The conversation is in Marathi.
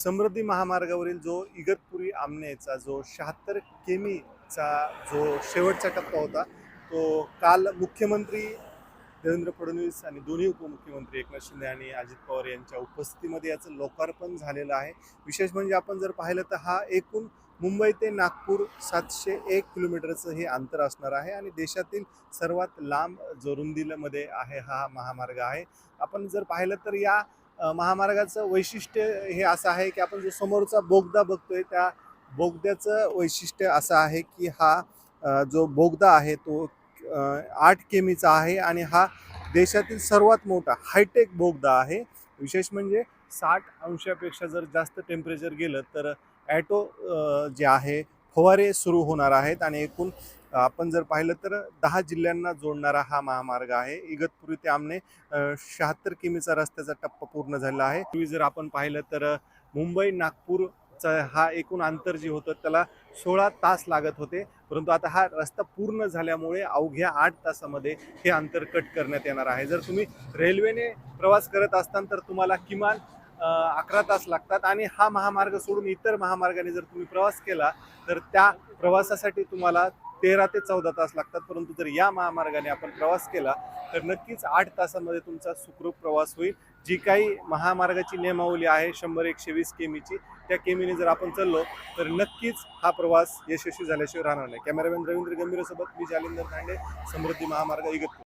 समृद्धी महामार्गावरील जो इगतपुरी आमनेचा जो शहात्तर केमीचा जो शेवटचा टप्पा होता तो काल मुख्यमंत्री देवेंद्र फडणवीस आणि दोन्ही उपमुख्यमंत्री एकनाथ शिंदे आणि अजित पवार यांच्या उपस्थितीमध्ये याचं लोकार्पण झालेलं आहे. विशेष म्हणजे आपण जर पाहिलं तर हा एकूण मुंबई ते नागपूर सातशे एक किलोमीटरचं हे अंतर असणार आहे आणि देशातील सर्वात लांब जोरुंदीलमध्ये आहे हा महामार्ग आहे. आपण जर पाहिलं तर या महामार्गाचं वैशिष्ट्य हे असं आहे की आपण जो समोरचा बोगदा बघतोय त्या बोगद्याचं वैशिष्ट्य असं आहे की हा जो बोगदा आहे तो आठ केमीचा आहे आणि हा देशातील सर्वात मोठा हायटेक बोगदा आहे. विशेष म्हणजे साठ अंशापेक्षा जर जास्त टेम्परेचर गेलं तर ॲटो जे आहे फवारे सुरू होणार आहेत आणि एकूण आपण जर पाहिलं तर दहा जिल्ह्यांना जोडणारा हा महामार्ग आहे. इगतपुरी ते आमने शहात्तर किमीचा रस्त्याचा टप्पा पूर्ण झाला आहे. तुम्ही जर आपण पाहिलं तर मुंबई नागपूरचा हा एकूण अंतर जे होतं त्याला सोळा तास लागत होते. परंतु आता हा रस्ता पूर्ण झाल्यामुळे अवघ्या आठ तासामध्ये हे अंतर कट करण्यात येणार आहे. जर तुम्ही रेल्वेने प्रवास करत असताना तर तुम्हाला किमान अकरा तास लागतात. आणि हा महामार्ग सोडून इतर महामार्गाने जर तुम्ही प्रवास केला तर त्या प्रवासासाठी तुम्हाला तेरा ते चौदा तास लागतात. परंतु जर या महामार्गाने आपण प्रवास केला तर नक्कीच आठ तासामध्ये तुमचा सुखरूप प्रवास होईल. जी काही महामार्गाची नियमावली आहे शंभर एकशे वीस केमीची त्या केमीने जर आपण चाललो तर नक्कीच हा प्रवास यशस्वी झाल्याशिवाय राहणार नाही. कॅमेरामॅन रवींद्र गंभीरसोबत मी जालिंदर तांडे समृद्धी महामार्ग इगत